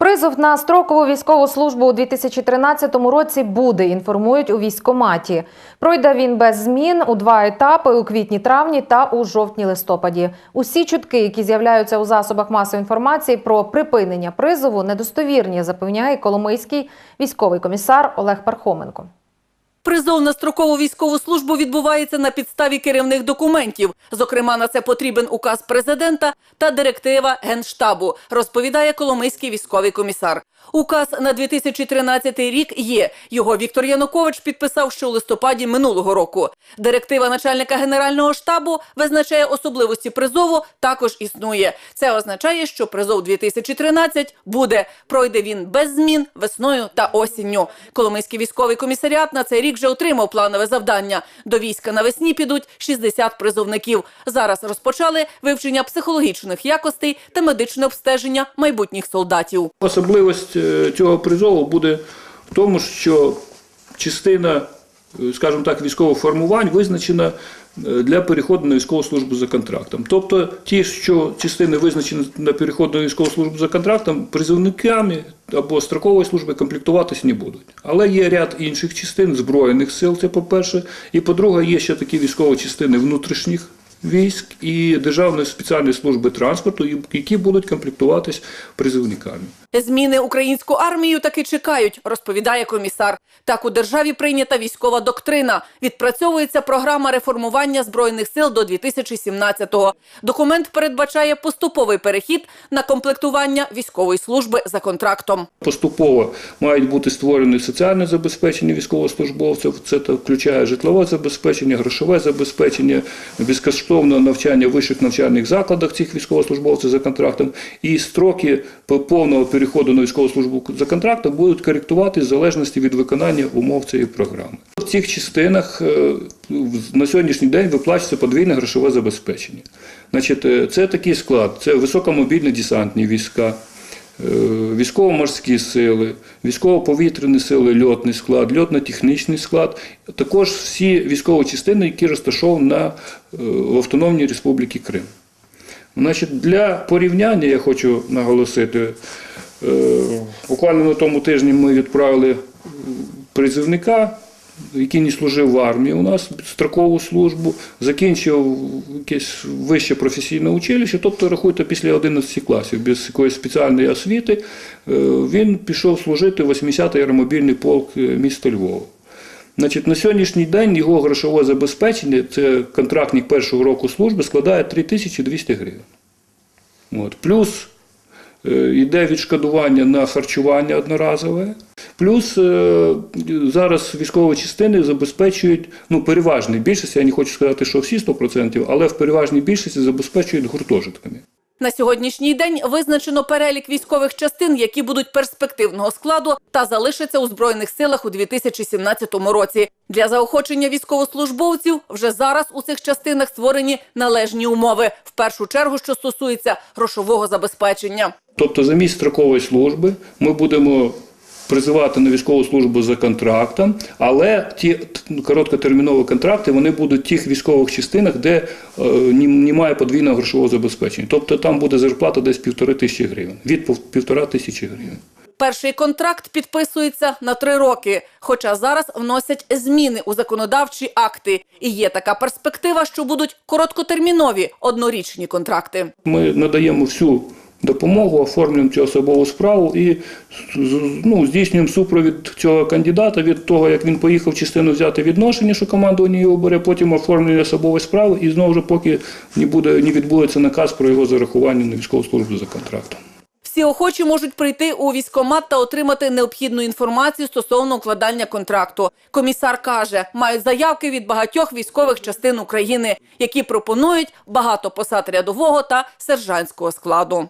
Призов на строкову військову службу у 2013 році буде, інформують у військкоматі. Пройде він без змін у два етапи у квітні-травні та у жовтні-листопаді. Усі чутки, які з'являються у засобах масової інформації про припинення призову, недостовірні, запевняє Коломийський військовий комісар Олег Пархоменко. Призов на строкову військову службу відбувається на підставі керівних документів. Зокрема, на це потрібен указ президента та директива Генштабу, розповідає Коломийський військовий комісар. Указ на 2013 рік є. Його Віктор Янукович підписав ще у листопаді минулого року. Директива начальника генерального штабу визначає особливості призову. Також існує. Це означає, що призов 2013 буде. Пройде він без змін весною та осінню. Коломийський військовий комісаріат на цей рік вже отримав планове завдання. До війська навесні підуть 60 призовників. Зараз розпочали вивчення психологічних якостей та медичне обстеження майбутніх солдатів. Особливість е, цього призову буде в тому, що частина, скажімо так, військових формувань визначена е, для переходу на військову службу за контрактом. Тобто ті, що частини визначені на переход на військову службу за контрактом, призовниками або строкової служби комплектуватись не будуть. Але є ряд інших частин Збройних сил, це по-перше, і по-друге, є ще такі військові частини внутрішніх військ і Державної спеціальної служби транспорту, які будуть комплектуватись призовниками. Зміни українську армію таки чекають, розповідає комісар. Так у державі прийнята військова доктрина. Відпрацьовується програма реформування збройних сил до 2017-го. Документ передбачає поступовий перехід на комплектування військової служби за контрактом. Поступово мають бути створені соціальне забезпечення військовослужбовців. Це включає житлове забезпечення, грошове забезпечення, безкоштовне навчання в вищих навчальних закладах цих військовослужбовців за контрактом. І строки по- повного переходу на військову службу за контрактом будуть коректувати в залежності від виконання умов цієї програми. В цих частинах е, на сьогоднішній день виплачується подвійне грошове забезпечення. Значить, е, це такий склад: це високомобільні десантні війська. Е, військово-морські сили, військово-повітряні сили, льотний склад, льотно-технічний склад, також всі військові частини, які розташовані на, е, в Автономній Республіці Крим. Значить, для порівняння я хочу наголосити, е, буквально на тому тижні ми відправили призивника, який не служив в армії у нас строкову службу, закінчив якесь вище професійне училище, тобто рахуйте після 11 класів, без якоїсь спеціальної освіти, е, він пішов служити в 80-й аеромобільний полк е, міста Львова. Значить, на сьогоднішній день його грошове забезпечення, це контрактник першого року служби, складає 3200 гривень. От. Плюс е, йде відшкодування на харчування одноразове. Плюс е, зараз військові частини забезпечують, ну, переважній більшості, я не хочу сказати, що всі 100%, але в переважній більшості забезпечують гуртожитками. На сьогоднішній день визначено перелік військових частин, які будуть перспективного складу та залишаться у збройних силах у 2017 році. Для заохочення військовослужбовців вже зараз у цих частинах створені належні умови. В першу чергу, що стосується грошового забезпечення. Тобто за місць строкової служби ми будемо призивати на військову службу за контрактом, але ті короткотермінові контракти вони будуть в тих військових частинах, де е, немає подвійного грошового забезпечення. Тобто там буде зарплата десь півтори тисячі гривень, від півтора тисячі гривень. Перший контракт підписується на три роки, хоча зараз вносять зміни у законодавчі акти. І є така перспектива, що будуть короткотермінові однорічні контракти. Ми надаємо всю допомогу, оформлюємо цю особову справу і ну, здійснюємо супровід цього кандидата від того, як він поїхав частину взяти відношення, що командування його бере, потім оформлення особової справи, і знову ж поки не буде не відбудеться наказ про його зарахування на військову службу за контрактом. Всі охочі можуть прийти у військкомат та отримати необхідну інформацію стосовно укладання контракту. Комісар каже, мають заявки від багатьох військових частин України, які пропонують багато посад рядового та сержантського складу.